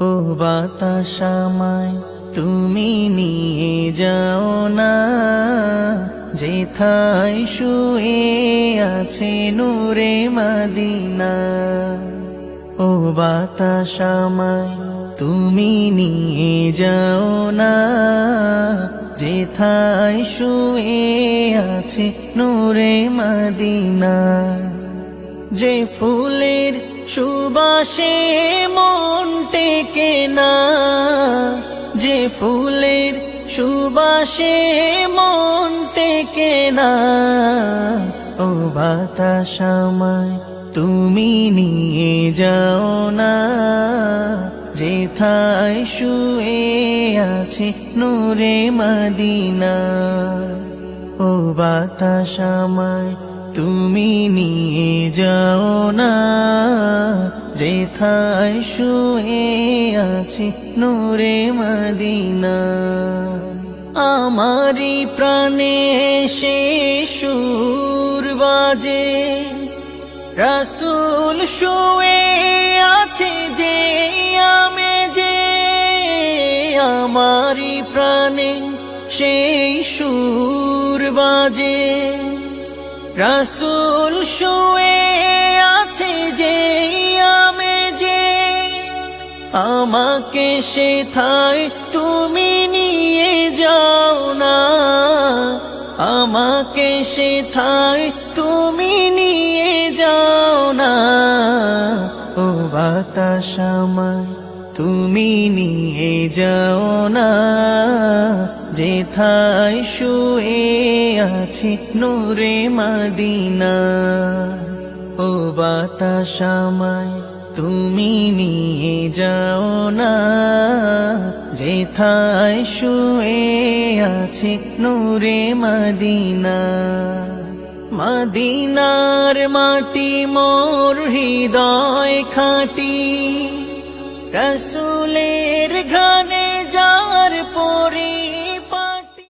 ও বাতাসামায় তুমি নিয়ে যাও না। যেথায় শুয়ে আছে নূরে মাদিনা। ও বাতাসামায় তুমি নিয়ে যাও না। যেথায় শুয়ে আছে নূরে মাদিনা। যে ফুলের সুবাসে মন টেকে না, যে ফুলের সুবাসে মন টেকে না। ও বাতাসামায় তুমি নিয়ে যাও না যেথায় শুয়ে আছে নূরে মদিনা। ও বাতাসামায় তুমি নিয়ে যাও না, যেথায় শুয়ে আছে নূরে মদিনা। আমারি প্রাণে সে সুর বাজে, রসুল শুয়ে আছে যে আমি যে। আমারি প্রাণে সেই সুর বাজে। রসুল শুয়ে আছে যে আমি যে। আমাকে সেথায় তুমি নিয়ে যাও না। আমাকে সেথায় তুমি নিয়ে যাও না। ও বাতাসামায় তুমি নিয়ে যাও না, যেথায় শুয়ে আছে নূরে মদিনা। ও বাতাসামায় তুমি নিয়ে যাও না, যেথায় শুয়ে আছে নূরে মদিনা। মদিনার মাটি মোর হৃদয় খাটি। রসুলের ঘানে